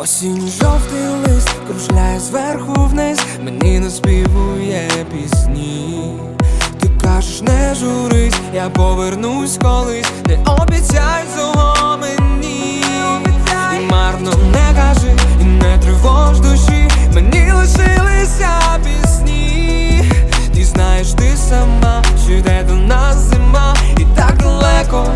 Осінь жовтий лист кружляє зверху вниз, мені наспівує пісні. Ти кажеш, не журись, я повернусь колись, не обіцяй цього мені. І марно не кажи, і не тривож душі, мені лишилися пісні. Ти знаєш, ти сама, що йде до нас зима, і так далеко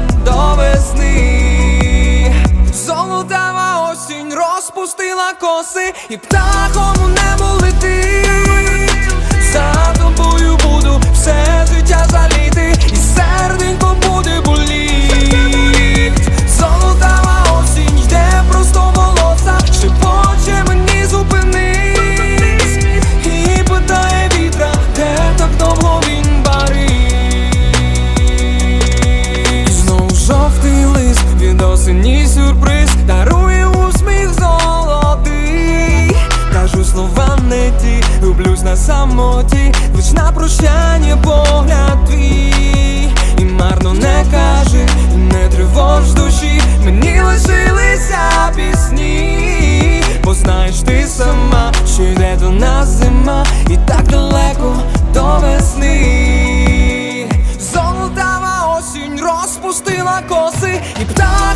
Золотава осінь розпустила коси, і птахом у небо летить. За тобою буду все життя жаліти, і серденько буде боліть. Золотава осінь йде просто волоса, шепоче мені зупинись. І питає вітра, де так довго він барить. І знов жовтий лист від осені сюрприз дарує гублюсь на самоті, лиш на прощання погляд твій. І марно не кажи, не тривож душі, мені лишилися пісні, бо знаєш ти сама, що йде до нас зима, і так далеко до весни. Золотава осінь розпустила коси. І птах.